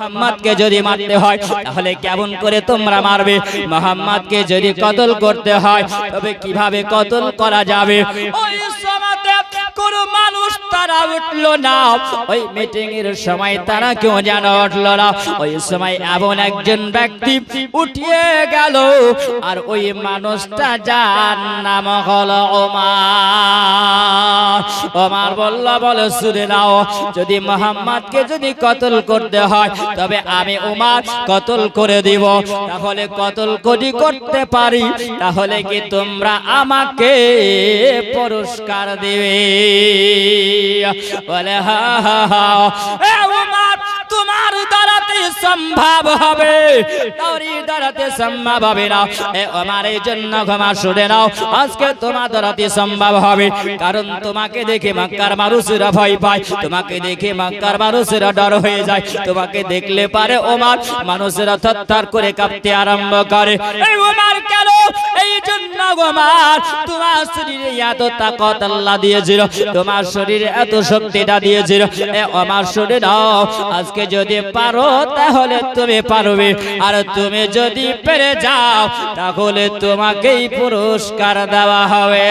মোহাম্মদকে যদি মারতে হয়, তাহলে কেমন করে তোমরা মারবে? মোহাম্মদকে যদি কতল করতে হয়, তবে কীভাবে কতল করা যাবে? কোন মানুষ তারা উঠল না। ওই মিটিং এর সময় তারা কেউ যেন না। ওই সময় এমন একজন ব্যক্তি উঠিয়ে গেল, আর ওই মানুষটা যার নাম হলো ওমার। ওমার বলল নাও, যদি মোহাম্মদকে যদি কতল করতে হয়, তবে আমি উমার কতল করে দিব। তাহলে কতল করি করতে পারি? তাহলে কি তোমরা আমাকে পুরস্কার দেবে? বলে হা হা হা তোমার দ্বারাতে সম্ভব হবে। তোরই দ্বারাতে সম্ভব হবে না। এ আমার এই জন্য ক্ষমা শুনে নাও। আজকে তোমার দ্বারাতে সম্ভব হবে। কারণ তোমাকে দেখে মক্কার মানুষেরা ভয় পায়। তোমাকে দেখে মক্কার মানুষেরা ডর হয়ে যায়। তোমাকে দেখলে পারে ওমার মানুষেরা থরথর করে কাঁপতে আরম্ভ করে। এই ওমার কেন? এই জন্য তোমার শরীরে এত তাকত আল্লাহ দিয়েছিল। তোমার শরীরে এত শক্তিটা দিয়েছিল। এ আমার শরীর নাও আজকে যদি পারো, তাহলে তুমি পারবে। আর তুমি যদি পেরে যাও, তাহলে তোমাকেই পুরস্কার দেওয়া হবে।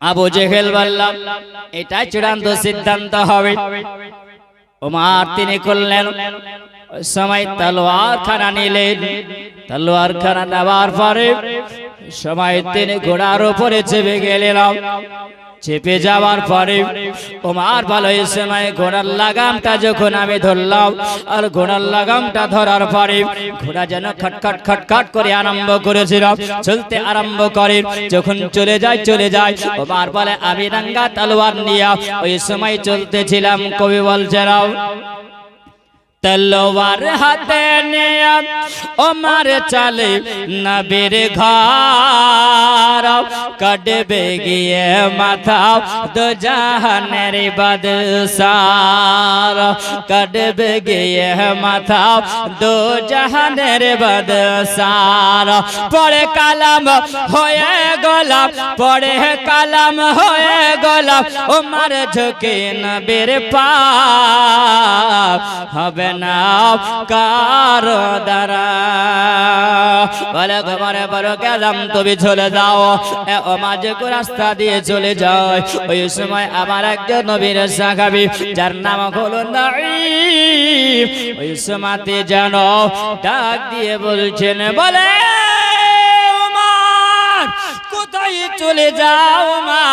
আবু জেহেল বললাম এটা চূড়ান্ত সিদ্ধান্ত হবে। ওমার তিনি করলেন সময় তলোয়ার খানা নিলেন। তলোয়ার খানা নেওয়ার পরে সময় তিনি ঘোড়ার উপরে চেপে গেলেন। চেপে যাওয়ার পরে ওমার ভালো সময় ঘোড়ার লাগামটা যখন আমি ধরলাম, আর ঘোড়ার লাগামটা ধরার পরে ঘোড়া যেন খটখট খটখট করে আরম্ভ করেছিল, চলতে আরম্ভ করে, যখন চলে যায় চলে যায় ওমার বলে, আমি রাঙ্গা তালোয়ার নিয়ে ওই সময় চলতেছিলাম কবি বলছিলাম তলোয়ার হাতে নিয়ে ওমার চলে নবীর ঘর কাটবে গিয়ে মাথা দো জাহানের বদসার কাটবে গিয়ে মাথা দো জাহানের বদসার পরে কালাম হয়ে গোলাপ পরে কালাম হয়ে গোলাপ ওমার ঝুঁকে নবীর পা হবে না কার দ্বারা। বলে ঘরে বড় গেলাম তুমি চলে যাও। মাঝে রাস্তা দিয়ে চলে যাও ওই সময় আমার একজন নবীর সাগাবি যার নাম হলো নাই ওই সময়তে জানো ডাক দিয়ে বলছেন, বলে চলে যাও মা।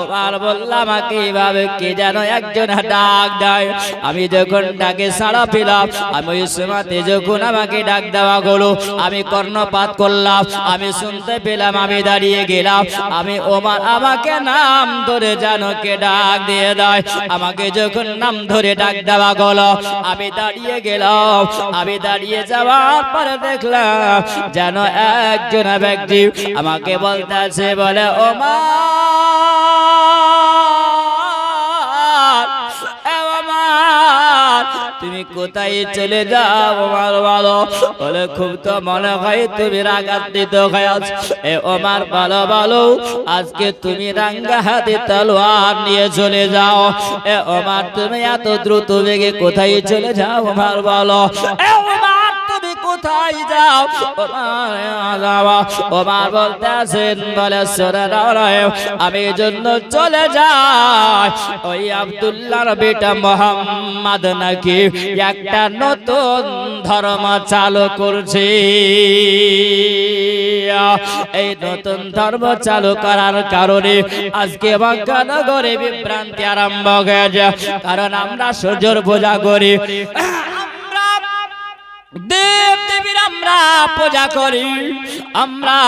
ওবার বললাম আমাকে এইভাবে কে যেন একজন ডাক দেয়? আমি যখন ডাকে সাড়া পেলাম, আমি ওই সময়তে যখন আমাকে ডাক দেওয়া গেলো আমি কর্ণপাত করলাম, আমি শুনতে পেলাম, আমি দাঁড়িয়ে গেলাম, আমি ওমার আমাকে নাম ধরে যেন কে ডাক দিয়ে দেয়? আমাকে যখন নাম ধরে ডাক দেওয়া গেলো আমি দাঁড়িয়ে গেলাম, আমি দাঁড়িয়ে যাওয়ার পরে দেখলাম, যেন একজন ব্যক্তি আমাকে বলতেছে বলে এ তুমি কোথায় চলে যাও আমার ভালো বলে খুব তো মনে হয় তুমি রাগান্বিত হয়ে আছো। এ ওমার ভালো ভালো আজকে তুমি রাঙ্গা হাতে তলোয়ার নিয়ে চলে যাও। এ ওমার, তুমি এত দ্রুত বেগে কোথায় চলে যাও আমার ভালো এ তুমি কোথায় যাও? ওমার যাওয়া ওমার বলতে আছেন বলে আমি জন্য চলে যাই। ওই আব্দুল্লাহর বেটা মোহাম্মদ নাকি একটা নতুন ধর্ম চালু করছে। এই নতুন ধর্ম চালু করার কারণে আজকে বাঙ্গানগরে বিভ্রান্তি আরম্ভ হয়ে যায় কারণ আমরা সূর্যর পূজা করি। দেব দেবীর আমরা পূজা করি, আমরা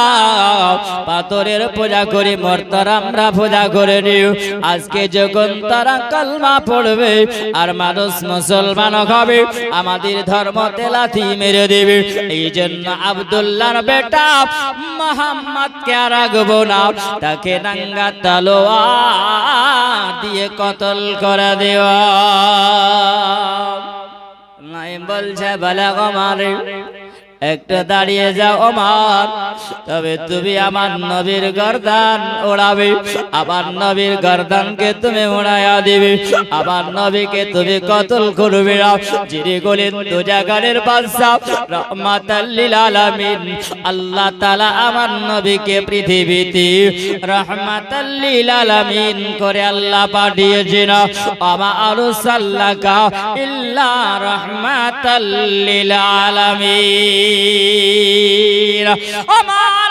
পাথরের পূজা করি, মর্তার আমরা পূজা করে নিই। আজকে যখন তারা কলমা পড়বে, আর মানুষ মুসলমান হবে, আমাদের ধর্ম তেলাথি মেরে দেবে। এই জন্য আবদুল্লাহর বেটা মোহাম্মদ কে রাখব না, তাকে নাঙ্গা তালোয়া দিয়ে কতল করে দেওয়া। বলছে বলে গমারে। একটু দাঁড়িয়ে যাও আমার তবে তুমি আমার নবীর গর্দান ওড়াবে। আমার নবীর গর্দানকে তুমি উড়াইয়া দিবে। আমার নবীকে তুমি কতল করবে যিনি গলেন দুজাগানের বাদশা রহমাতাল্লিল আলামিন। আল্লাহ তাআলা আমার নবীকে পৃথিবীতে রহমাতাল্লিল আলামিন করে আল্লাহ পাঠিয়েছেন। আমা আরসাল্লাকা ইল্লা রহমাতাল্লিল আলামিন। আমার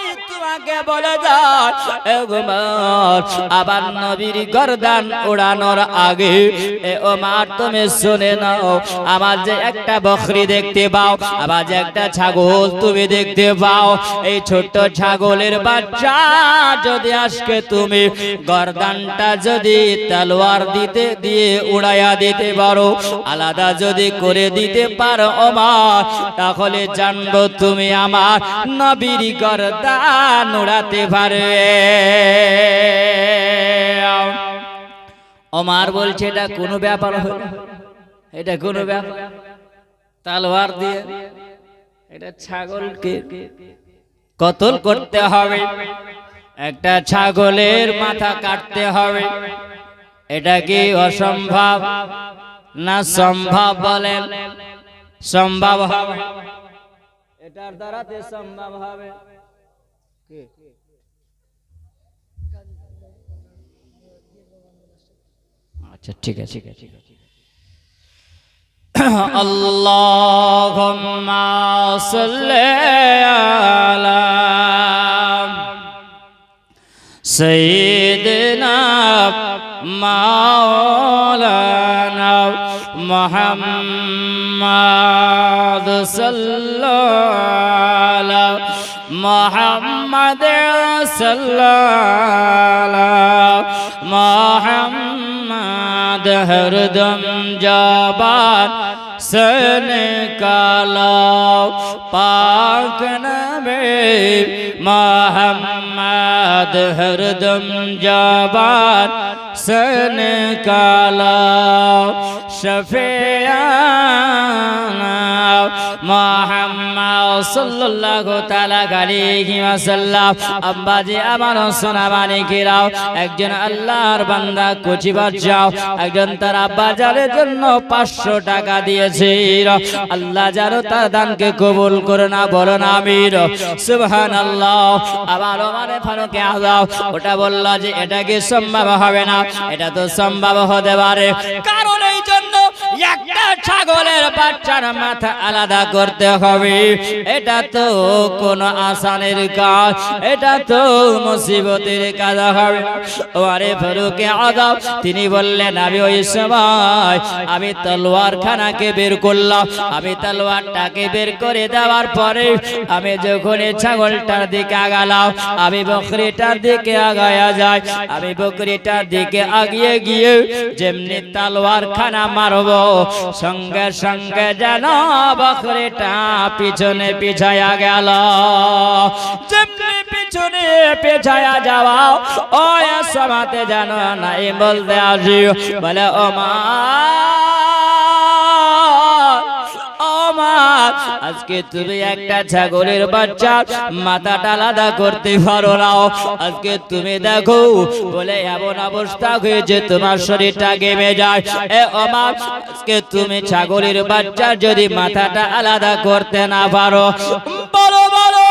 তোমাকে বলে যাই আবার নবীর গর্দান উড়ানোর আগে, এ ওমার তুমি শুনে নাও, আমার যে একটা বকরি দেখতে পাও আবার যে একটা ছাগল তুমি দেখতে পাও, এই ছোট্ট ছাগলের বাচ্চা যদি আজকে তুমি গরদানটা যদি তলোয়ার দিতে দিয়ে উড়াইয়া দিতে পারো, আলাদা যদি করে দিতে পারো আমার তাহলে জানব তুমি আমার নবীর গর্দান উড়াতে পারবে ওমার বলছে, এটা কোনো ব্যাপার হলো এটা কোনো ব্যাপার। তালোয়ার দিয়ে এটা ছাগলকে কতল করতে হবে। একটা ছাগলের মাথা কাটতে হবে। এটা কি অসম্ভব না সম্ভব বলেন। সম্ভব হবে। এটার দ্বারাতে সম্ভব হবে। কি? আচ্ছা ঠিক আছে ঠিক আছে ঠিক আছে اللهم صل على سيدنا مولانا محمد صلى صلی محمد ہر دم جابان سن کالا پاک نبی محمد ہر دم جابان سن کالا شفیع সাল্লাল্লাহু তাআলা আলাইহি ওয়াসাল্লাম। আব্বাজি, আমার সোনা মানিকেরাও একজন বান্দা কচি বাচ্চাও একজন তার আব্বা জানের জন্য 500 টাকা দিয়েছে আল্লাহ যেন তার দানকে কবুল করে না, বলো না আমির সুবহানাল্লাহ। আবার ওটা বলল যে, এটা কি সম্ভব হবে না? এটা তো সম্ভব হতে পারে। কারণ এই জন্য একটা ছাগলের বাচ্চার মাথা আলাদা করতে হবে। এটা তো কোন আসানের কাজ, এটা তো মুসিবতের কাজ হবে ফারুকে তিনি বললেন, আমি ওই সময় আমি তলোয়ার খানাকে বের করলাম। আমি তলোয়ারটাকে বের করে দেওয়ার পরে আমি যখন ছাগলটার দিকে আগালাম, আমি বকরিটার দিকে আগায়া যায় আমি বকরিটার দিকে আগিয়ে গিয়ে যেমনি তলোয়ার খানা মারবো, সঙ্গে সঙ্গে যেন বকরিটা পিছনে পিছায়া গেল। যেমনি পিছনে পেছায়া যাওয়া ও সমাতে জানো নাই বলতে আসি বলে, ও মা আজকে তুমি একটা ছাগলের বাচ্চা, মাথাটা আলাদা করতে পারো না। আজকে তুমি দেখো, বলে এমন অবস্থা হয়েছে, তোমার শরীরটা গেমে যায়। এ আজকে তুমি ছাগলের বাচ্চা যদি মাথাটা আলাদা করতে না পারো। বলো বলো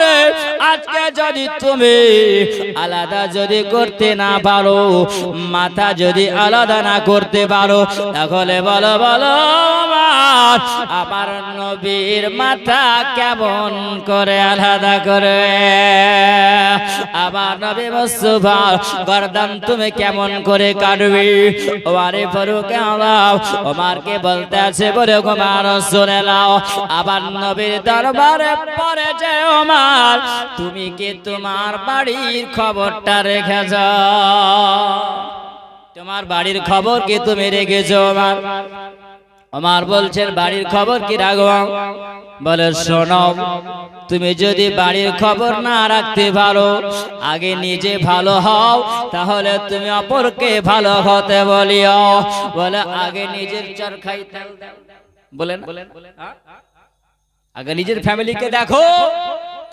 জানুয়ার আজকে যদি তুমি আলাদা যদি করতে না পারো, মাথা যদি আলাদা না করতে পারো, তাহলে বলো বলো আমার নবীর মাথা কেমন করে আলাদা করে? আমার নবী মুস্তফা গর্দান তুমি কেমন করে কাটবি? ওমারে ফারুক আল্লাহ ওমারকে বলতে আছে, বলে কুমার শুনে নাও আবার নবীর দরবারে পরে যে ওমার তুমি কি তোমার বাড়ির খবরটা রেখেছ? তোমার বাড়ির খবর কি তুমি রেখেছো আমার আমার বলছেন বাড়ির খবর কি রাখব? বলে, শোনো, তুমি যদি বাড়ির খবর না রাখতে পারো, আগে নিজে ভালো হও, তাহলে তুমি অপরকে ভালো হতে বলিও। বলে, আগে নিজের চরখাই। বলেন হ্যাঁ? আগে নিজের ফ্যামিলিকে দেখো।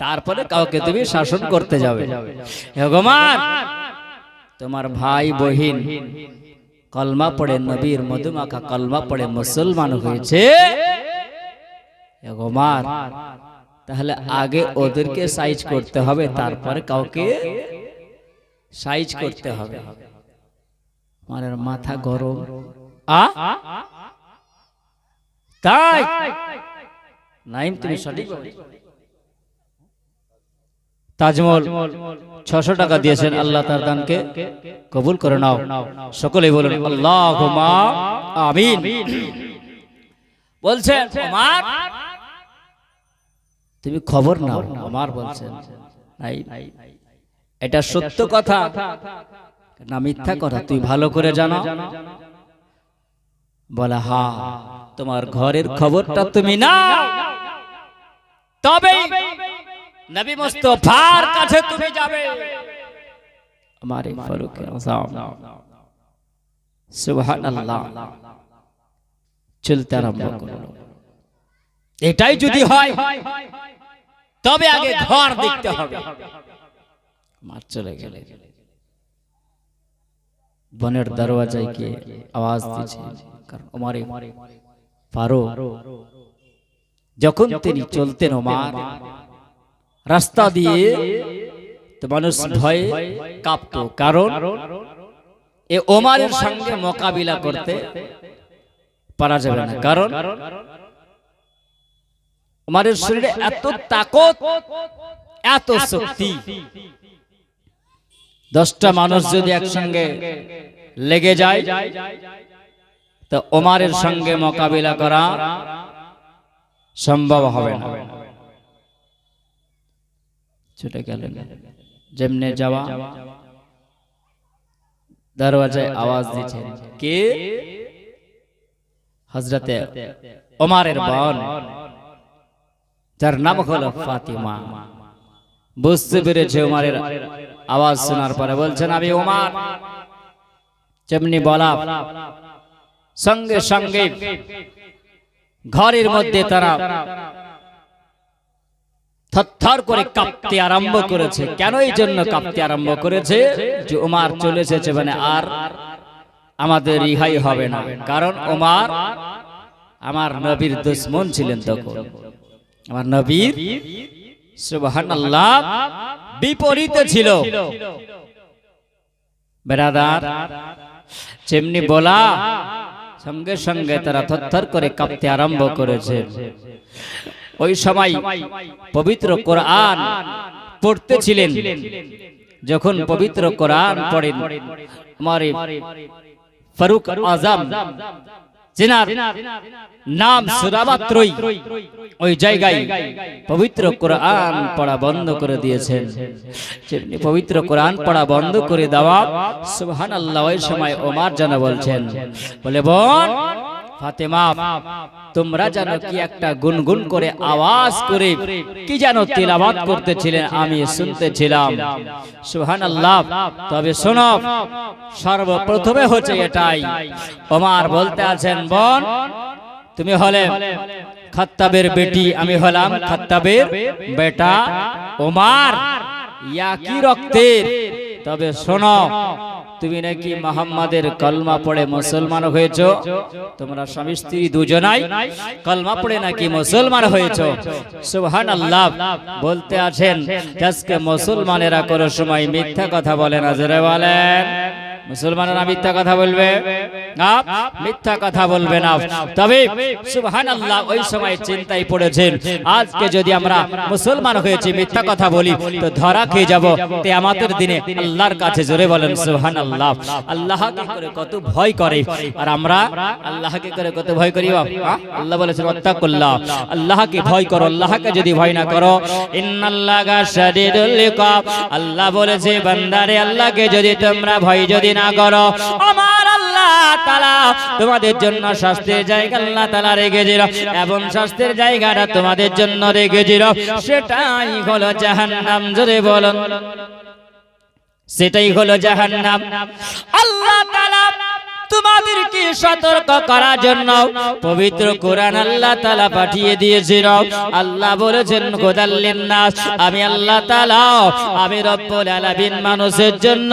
তারপরে কাউকে তুমি শাসন করতে যাবে। ভগবান! তোমার ভাই বহিন কলমা পড়ে নবীর মধুমাখা কলমা পড়ে মুসলমান হয়েছে। ভগবান! তাহলে আগে ওদেরকে সাইজ করতে হবে তারপরে কাউকে সাইজ করতে হবে। আমার মাথা গরম। আ? তাই? নাইম তুমি সঠিক। তাজমহল ছশো টাকা দিয়েছেন আল্লাহ তার দানকে কবুল করে নাও। সকলে বলুন আল্লাহ আমিন। আমার তুমি খবর নাও। আমার বলছেন এটা সত্য কথা। না মিথ্যা কথা তুই ভালো করে জানো? বলে হা তোমার ঘরের খবরটা তুমি না তবে নবী মুস্তফার কাছে তুমি যাবে। আমারে ফারুক আযম সুবহানাল্লাহ। চলতে আরম্ভ করল। এটাই যদি হয় তবে আগে ঘর দেখতে হবে। মার চলে গেলে। বনের দরওয়াজায় গিয়ে আওয়াজ দিচ্ছে। কারণ ওমারে ফারুক যখন তিনি চলতেন ওমার রাস্তা দিয়ে তো মানুষ ভয়ে কাঁপত। কারণ এ ওমারের সঙ্গে মোকাবিলা করতে পারা যাবে না। কারণ ওমারের শরীরে এত তাকত এত শক্তি। দশটা মানুষ যদি একসঙ্গে লেগে যায় তো ওমারের সঙ্গে মোকাবিলা করা সম্ভব হবে না। ছুটে গেলেন। যেমনে যাওয়া, দরওয়াজায় আওয়াজ দিচ্ছেন, কে? হজরতে ওমারের বোন, যার নাম হলো ফাতিমা। বুঝতে পেরেছে ওমারের আওয়াজ শোনার পরে বলছেন, আমি ওমার। যেমনি বলা, সঙ্গে সঙ্গে ঘরের মধ্যে তারা থরথর করে কাঁপতে আরম্ভ করেছে। কেন এই জন্য কাঁপতে আরম্ভ করেছে? যে ওমার চলে এসেছে মানে আর আমাদের রিহাই হবে না। কারণ ওমার আমার নবীর দুশ্মন ছিলেন তখন। আমার নবীর সুবহানাল্লাহ বিপরীতে ছিল। বেরাদার যেমনি বলা সঙ্গে সঙ্গে তারা থরথর করে কাঁপতে আরম্ভ করেছে। ওই সময় পবিত্র কোরআন পড়তেছিলেন। যখন পবিত্র কোরআন পড়েন আমার ফারুক আজম জেনার নাম সুরামাত্রই ওই জায়গায় পবিত্র কোরআন পড়া বন্ধ করে দিয়েছেন। যেমনি পবিত্র কোরআন পড়া বন্ধ করে দেওয়া সুবহান আল্লাহ ওই সময় ওমার যেন বলছেন। বলে বোন ফাতেমা তোমরা জানো কি একটা গুনগুন করে আওয়াজ করে কি যেন তিলাবাত করতেছিলেন আমি শুনতেছিলাম। সুহান আল্লাহ তবে শোনো সর্বপ্রথমে হচ্ছে এটাই। ওমার বলতে আছেন বোন তুমি হলে খাত্তাবের বেটি আমি হলাম খাত্তাবের বেটা ওমার। ইয়া কি রক্তের? তবে শোনো তুমি নাকি মোহাম্মদের কলমা পড়ে মুসলমান হয়েছ? তোমরা স্বামী স্ত্রী দুজনাই কলমা পড়ে নাকি মুসলমান হয়েছ? সুহান আল্লাহ বলতে আছেন, আজকে মুসলমানেরা কোনো সময় মিথ্যা কথা বলে না, জোরে বলেন। মুসলমানেরা মিথ্যা কথা বলবে? না মিথ্যা কথা বলবে না। তবে সুবহান আল্লাহ ওই সময় চিন্তায় পড়েছেন। আজকে যদি আমরা মুসলমান হয়েছি, মিথ্যা কথা বলি, তো ধরা খেয়ে যাব। আমাদের দিনে আল্লাহর কাছে জোরে বলেন সুবহান আল্লাহ আল্লাহকে করে কত ভয় করে? আর আমরা আল্লাহকে করে কত ভয় করি আল্লাহ বলেছেন, ওয়াত্তাকুল্লাহ। আল্লাহকে ভয় করো? আল্লাহকে যদি ভয় না করো, ইন্নাল্লাহা শাদীদুল ইকাব আল্লাহ বলেছে, বান্দারে, আল্লাহকে যদি তোমরা ভয় যদি না করো। আমার আল্লাহ তাআলা তোমাদের জন্য শাস্তির জায়গা আল্লাহ তাআলা রেখেছিল এবং শাস্তির জায়গাটা তোমাদের জন্য রেখেছিল সেটাই হলো জাহান্নাম, জোরে বলুন। সেটাই হলো জাহান্নাম। আল্লাহ তাআলা তোমাদেরকে সতর্ক করার জন্য পবিত্র কোরআন আল্লাহ তাআলা পাঠিয়ে দিয়েছিল। আল্লাহ বলেছেন গোদাল্লিন নাস আমি আল্লাহ তাআলা আমি রব্বুল আলামিন মানুষের জন্য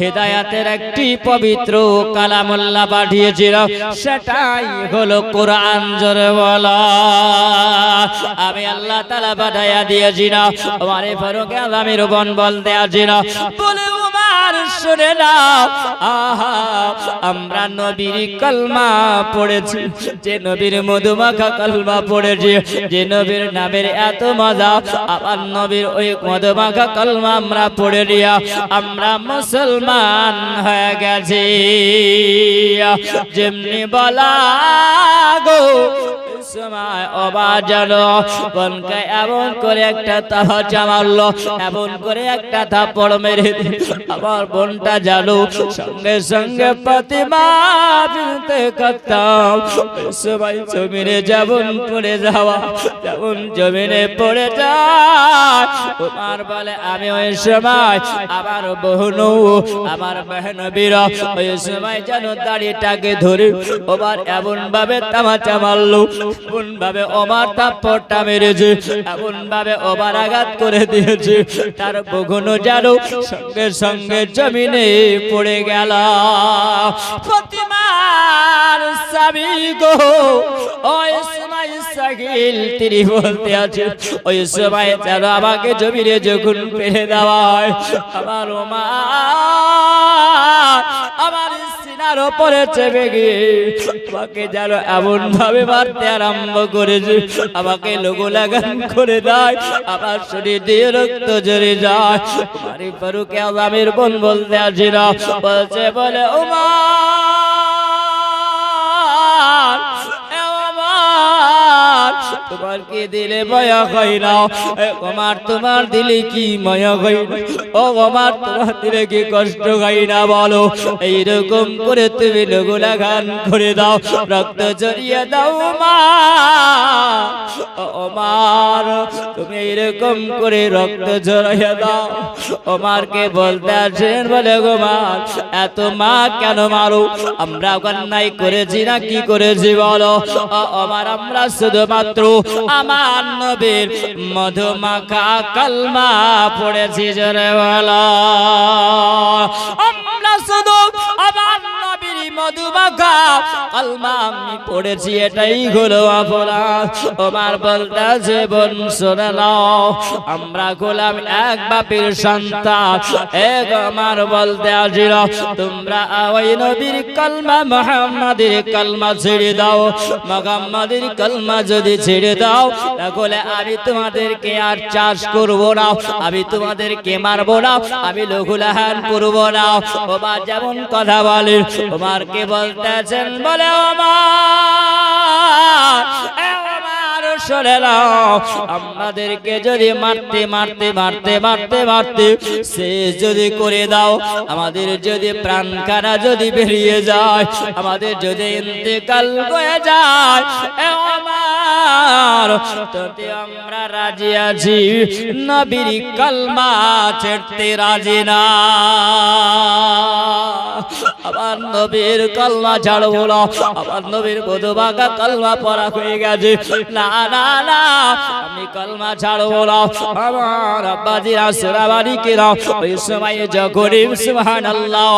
হেদায়াতের একটি পবিত্র কালামুল্লাহ পাঠিয়েছিল। সেটাই হলো কোরআন জোরে বলা। আমি আল্লাহ তালা পাঠাইয়া দিয়েছিল। আমার ফারুক আলমীর বোন বলতে আছি না বলে উমার শুনে না আহা, আমরা নবীর কলমা পড়েছি, যে নবীর মধুমাখা কলমা পড়েছি, যে নবীর নামের এত মজা, আবার নবীর ওই মধুমাখা কলমা আমরা পড়ে দিয়া আমরা মুসলমান হয়ে গেছি। যেমনি বলা গো সময় অবাজান বনকে এমন করে একটা তাহাজা মারলো এমন করে একটা থাপড় মেরে। আমার বোনটা জানো, সঙ্গে সঙ্গে প্রতিমা করতাম। সময় জমিনে যেমন পড়ে যাওয়া, যেমন জমিনে পড়ে যায়। তোমার বলে, আমি ওই সময় আমার বহুনু আমার বেহনবীর ওই সময় যেন দাড়িটাকে ধরে, ওবার এমন ভাবে তামাচা মারলো এমন ভাবে থাপ্পড়টা মেরেছে এমন ভাবে আঘাত করে দিয়েছে। তার বগুনো সঙ্গে সঙ্গে জমিনে পড়ে গেল। স্বামী গো, ওই সময় সাকিল তিনি বলতে আছে, ওই সময় যেন আমাকে জমিনে যখন ফেলে দেওয়া হয়, আমার মা আমার ওপরে চেপে গিয়ে আমাকে যেন এমন ভাবে মারতে আরম্ভ করেছে। আমাকে লোগো লাগান করে দেয়, আমার শরীর দিয়ে রক্ত জড়ে যায়। আমি ফারুকে আলমের বোন বলতে আসি না বলছে, বলে উমার তোমার কি দিলে মায়া হয় না। তোমার তোমার দিলে কি মায়া হয়? ও আমার তোমার দিলে কি কষ্ট হয় না বলো? এইরকম করে তুমি লোগুলা গান করে দাও রক্ত জড়িয়ে দাও মা। ও আমার তুমি এইরকম করে রক্ত জড়িয়ে দাও। ওমারকে বলতে আছেন বলে গো মা এত মা কেন মারো? আমরা অন্যায় করেছি না কি করেছি বলো? আমার আমরা শুধুমাত্র আমার নবীর মধুমাখা কলমা পড়েছি জোরে বলো। আমরা শুধু আমার মধুমাখা আমি পড়েছি, এটাই হলো অপরাধ। আমার বলতে আছে বোন শোনে নাও, আমরা গোলাম এক বাপের সন্তান। এক আমার বলতে তোমরা ওই নবীর মোহাম্মদের ছেড়ে দাও। মোহাম্মদের কলমা যদি ছেড়ে দাও, তাহলে আমি তোমাদেরকে আর চাষ করব না, আমি তোমাদেরকে মারবো না, আমি লঘুলাহান করব না। ওমা যেমন কথা বলে ওমার কে বলতেছেন বলে ওমার শুনে যদি মারতে মারতে মারতে মারতে মারতে যদি করে দাও, আমাদের যদি প্রাণ যদি বেরিয়ে যায়, আমাদের যদি ইন্তেকাল হয়ে যায় আমার রাজি আছি। নবীর কলমা ছেড়তে রাজি না। আমার নবীর কলমা ছাড়বো না। আমার নবীর মধুবাগা কলমা পড়া হয়ে গেছে। না আমি কলমা আমার আব্বাজিরা ওই সময় সুবহান আল্লাহ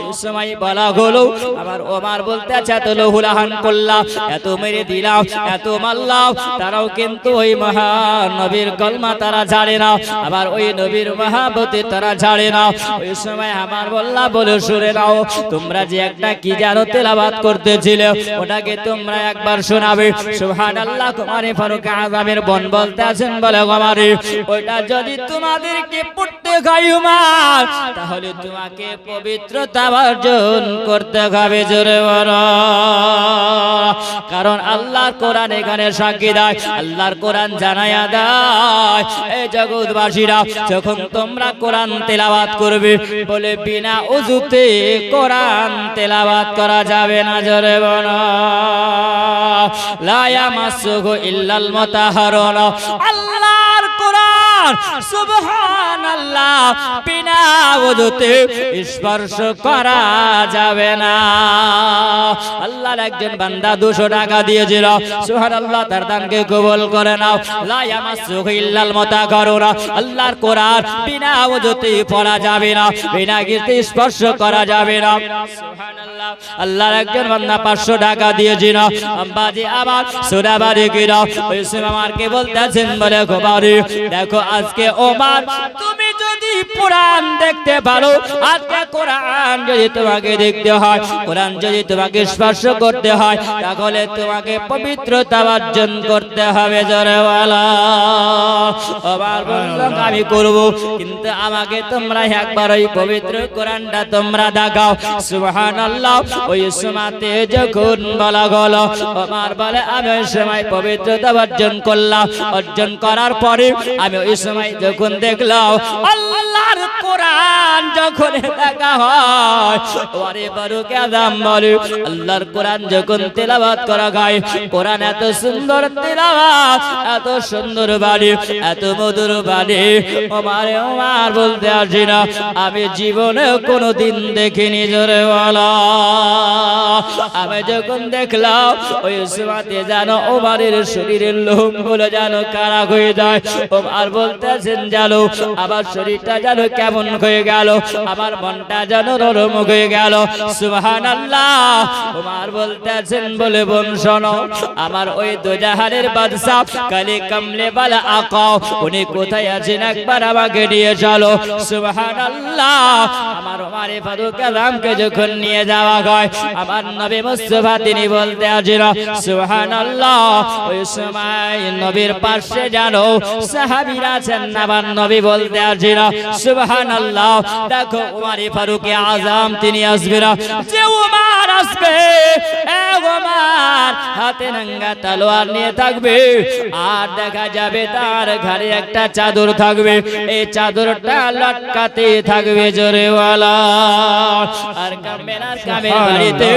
ওই সময় বলা হলো, আমার ওমার বলতে আছে, এত লহুলাহান করলাম, এত মেরে দিলাম, এত মারলাম, তারাও কিন্তু ওই মহান নবীর কলমা তারা ছাড়ে না। আবার ওই নবীর মহাবতী তারা ছাড়ে না। ওই সময় আমার বললা, বলে, শুনে নাও, তোমরা যে একটা কি জানো তেলাবাদ করতেছিলে, ওটাকে তোমরা একবার শোনাবে। সুবহান আল্লাহ কুমারে ফারুক আজমের বন বলতে আছেন বলে গমারে, ওইটা যদি তোমাদেরকে পড়তে খাই উমার, তাহলে তোমাকে পবিত্রতা অর্জন করতে হবে জোরে কারণ আল্লাহর কোরআন এখানে সাক্ষী দেয়, আল্লাহর কোরআন জানায়া দেয়। এই জগৎবাসীরা, যখন তোমরা কোরআন তেলাওয়াত করবে, বলে বিনা উজুতে কোরআন তেলাওয়াত করা যাবে না জোরে বলো। লা ইয়ামাসসুহু ইল্লাল মুতাহহারুন আল্লাহর কোরআন সুবহানাল্লাহ বিনা ওযুতে স্পর্শ করা যাবে না। আল্লাহর একজন বান্দা 200 টাকা দিয়েছিল। সুবহানাল্লাহ, তার দানকে কবুল করে নাও। লা ইয়ামাসসুহু ইল্লাল মুতাহহারুন আল্লাহর কোরআন বিনা ওযুতে পড়া যাবে না, বিনা গিরতে স্পর্শ করা যাবে না। সুবহানাল্লাহ, আল্লাহর একজন বান্দা 500 টাকা দিয়েছিল। আম্বাজি আবার সূরা বাড়ি কিরা ওই সময় আমারকে বলতেছেন বলে, খবরে, দেখো আজকে ওমার তুমি যদি কোরআন দেখতে পারো, আজকে কোরআন যদি তোমাকে দেখতে হয়, কোরআন যদি তোমাকে স্পর্শ করতে হয়, তাহলে তোমাকে পবিত্রতা অর্জন করতে হবে আমি করব, কিন্তু আমাকে তোমরা একবার ওই পবিত্র কোরআনটা তোমরা দেখাও। সুবহানাল্লাহ, ওই সময়তে যখন বলা গেল, আমার বলে, আমি ওই সময় পবিত্রতা অর্জন করলাম। অর্জন করার পরে আমি ওই সময় যখন দেখলাম আল্লাহর কোরআন যখন দেখা হয়, ওরে বড় কেদাম বলে, আল্লাহর কোরআন যখন তেলাওয়াত করা হয়, কোরআন এত সুন্দর তেলাওয়াত, এত সুন্দর বাড়ি এত মধুর বাড়ি ওমার ওমার বলতে আসি না, আমি জীবনে কোনোদিন দেখিনি জোরে বলা। আমি যখন দেখলাম, ওই সময়তে জানো ওমারের শরীরের লোমগুলো যেন কারা হয়ে যায়, ওমার বলতেছেন জানো আমার শরীরটা যেন কেমন হয়ে গেল, আমার মনটা যেন নরম হয়ে গেল। সুবহান আল্লাহ ওমার বলতেছেন, বলে বোন, শোনো, আমার ওই দোজাহারের বাদশা কালি কামলে বালা আকাও উনি কোথায় আছেন একবার আমাকে নিয়ে চলো। সুবহান আল্লাহ আমার ওমারে ফারুক আলমকে যখন নিয়ে যাওয়া হয়, আমার নবী মুস্তফা তিনি বলতে আছেন সুহান আল্লাহ ওই সময় নবীর পাশে জানো সাহাবীরা আছেন আমার নবী বলতে আছেন সুবহান আল্লাহ দেখো উমারে ফারুক আজম তিনি আসবে না যে উমার আসবে এ উমার হাতে নাঙ্গা তলোয়ার নিয়ে থাকবে। আর দেখা যাবে তার ঘরে একটা চাদর থাকবে। এই চাদরটা লটকাতে থাকবে জোরেওয়ালা আর কামেনার কামের বাড়িতে।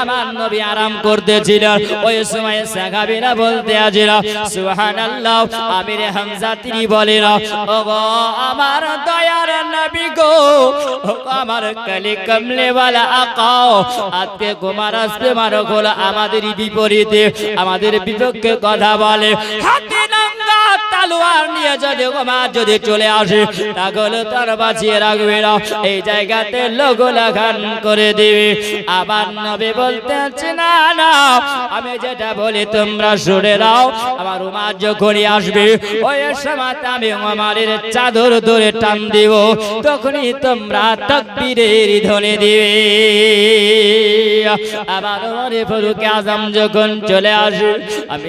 আমার নবী আরাম করতেছিলেন ওই সময় সাহাবীরা বলতে আজিরা সুবহানাল্লাহ আমির হামজা তিনি বলেন ওগো আমার দয়ার নবী গো। আমার কালি কমলে वाला আকাও। আজকে কুমার আসবে মারো গোল আমাদের বিপরীতে। আমাদের বিপক্ষে কথা বলে। হাতে নাঙ্গা তালোয়ার নিয়ে যদি কুমার যদি চলে আসে, তাহলে তার বাঁচিয়ে রাখবে না। এই জায়গাতে করে দিবে। আবার নবী বলতে না না, আমি যেটা বলি তোমরা আমার উমার যখনই আসবে, ওই সময় আমি উমারের চাদর ধরে টান দিব। তখনই তোমরা তকবীরের দিবে। আবার ফারুক আজম যখন চলে আসে আমি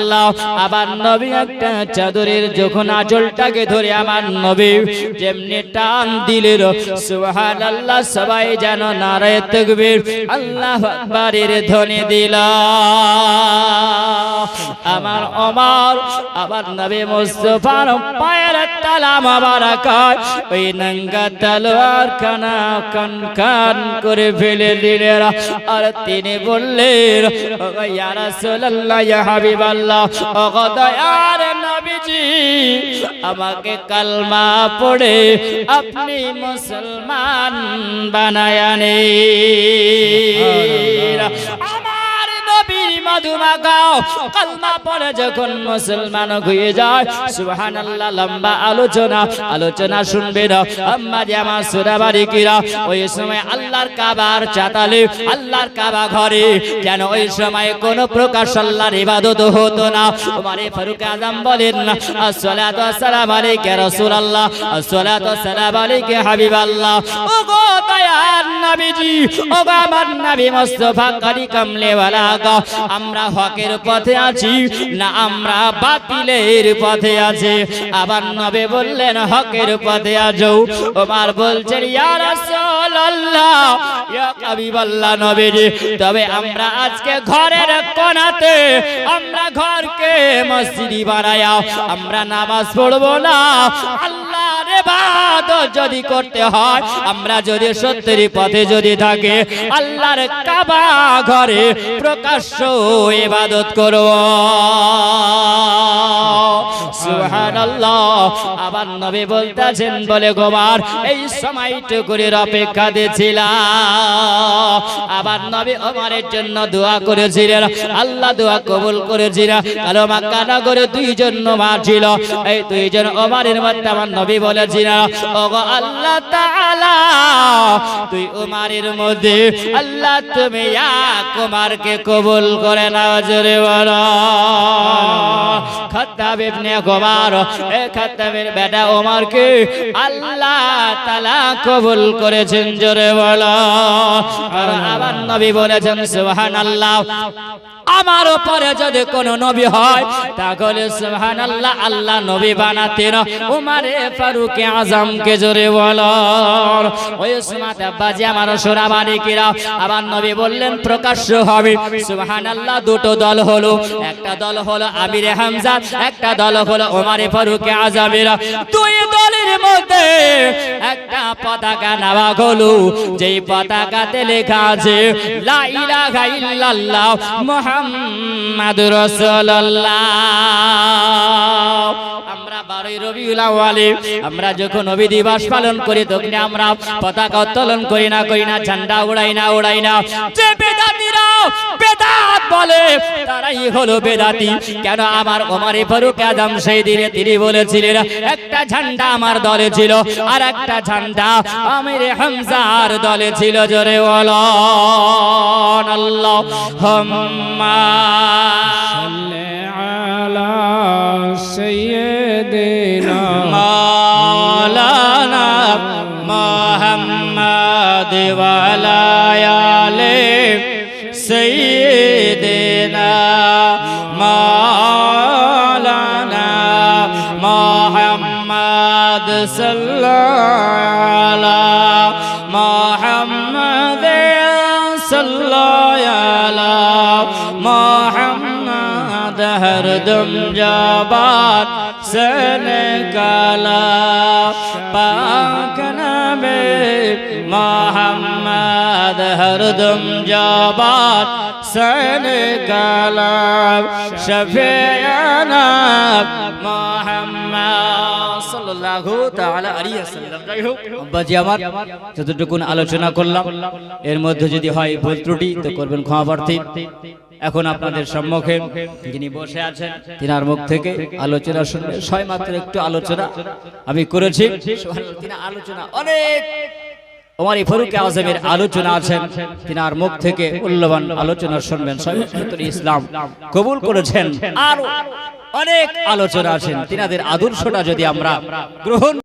আল্লাহ। আবার নবী একটা চাদরের যখন আঁচলটাকে ধরে আমার নবী, যেমনি টান দিলেন সুবহান আল্লাহ সবাই যেন নারায় তকবীর। আল্লাহ আকবারের ধ্বনি দিল। আমার অমর আবার নবী মুস্তফার পায়ের তালাম আবার ওই নঙ্গা তলোয়ার কানা কান কান করে ফেলে দিলেন। আর তিনি বললেন ইয়া রাসূলুল্লাহ, ইয়া আমাকে কালমা পড়ে আপনি মুসলমান বানায় আমার নবীর কালমা পড়ে যখন মুসলমান হয়ে যায়। সুবহানাল্লাহ, লম্বা আলোচনা আলোচনা শুনবে না। আম্মা যে আমার সুরাবারি কিরা ওই সময় আল্লাহর কাবার চাতালে, আল্লাহর কাবা ঘরে যেন ওই সময় কোন প্রকার আল্লাহর ইবাদত হতো না? তোমারে ফারুক আজম বলেন না আসসালাতু আসসালামু আলাইকা রাসূলুল্লাহ, আসসালাতু আসসালামু আলাইকা হাবিবাল্লাহ। ও গো দয়ার নবীজি ও গো আমার নবী মুস্তাফা করি কামলে ওয়ালা গো আমরা হকের পথে আছি, না আমরা বাতিলের পথে আছি। আবার নবী বললেন, হকের পথে আছো ওমর বলছেন, ইয়া রাসূলুল্লাহ, ইয়া হাবিবাল্লাহ নবীজি, তবে আমরা আজকে ঘরের কোণাতে আমরা ঘরকে মসজিদ বানায়া আমরা নামাজ পড়ব না। আল্লাহর ইবাদত যদি করতে হয়, আমরা যদি সত্যের পথে যদি থাকে, আল্লাহর কাবা ঘরে প্রকাশ্য ইবাদত করব আবার নবী বলতেছেন, বলে গোবার, এই সময়টুকুর অপেক্ষা দিয়েছিলাম আবার নবী ওমরের জন্য দোয়া করেছিলেন। আল্লাহ দোয়া কবুল করেছিলেন। কালো মাক্কা নগরে দুইজন নমা ছিল। এই দুইজন ওমরের মধ্যে আমার নবী বলেছিলেন, ওগো আল্লাহ তাআলা, তুই ওমরের মধ্যে, আল্লাহ তুমি এক ওমরকে কবুল করে। নাও জোরে বলো। ইবনে এ বেটা আল্লাহ তাআলা কবুল করেছেন, জোরে বলো। আর আবার নবী বলেছেন, সুবহানাল্লাহ। আমার উপরে যদি কোন নবী হয়, তাহলে সুবহানাল্লাহ আল্লাহ নবী বানাতেন। উমারে ফারুক আজমকে জোরে বল। ওই সময়তে আব্বাজি আমার সোনা বালিকেরা আবার নবী বললেন, প্রকাশ্য হবে। সুবহানাল্লাহ, দুটো দল হলো। একটা দল হলো আমির হামজা, একটা দল হলো ওমারে ফারুক আজমেরা। দুই দলের মধ্যে একটা পতাকা নেওয়া হলো। যেই পতাকাতে লেখা আছে, লা ইলাহা ইল্লাল্লাহ মুহাম্মাদুর রসল্লাহ আমরা বারোই রবিউল আউয়ালে, আমরা যখন নবী দিবস পালন করি তখন আমরা পতাকা উত্তোলন করি না করি না, ঝান্ডা উড়াই না উড়াই না। বেদাত বলে। তারাই হলো বেদাতি। কেন আমার ওমারে ফারুক আদম সেই দিনে তিনি বলেছিলেন একটা ঝান্ডা আমার দলে ছিল আর একটা ঝান্ডা আমির হামজার দলে ছিল। জোরে আল্লাহ হাম্মা মোহাম্মদ হরদম জাবাত সনে কালা পাক নবে মোহাম্মদ হরদম জাবাত সনে কালা শফিয়ানা মোহাম্মদ ওয়াসাল্লাম যাই হোক আব্বাজি আমার, যতটুকুন আলোচনা করলাম, এর মধ্যে যদি হয় ভুল ত্রুটি, তো করবেন ক্ষমা প্রার্থী এখন আপনাদের সম্মুখে যিনি বসে আছেন, তিনার মুখ থেকে আলোচনা শুনবে ছয় মাত্র একটু আলোচনা আমি করেছি। আলোচনা অনেক ওমর ফারুক আজমের আলোচনা আছেন। তিনার মুখ থেকে উল্লবান আলোচনা শুনবেন। সহিহ ইসলাম কবুল করেছেন। আর অনেক আলোচনা আছেন। তিনাদের আদর্শটা যদি আমরা গ্রহণ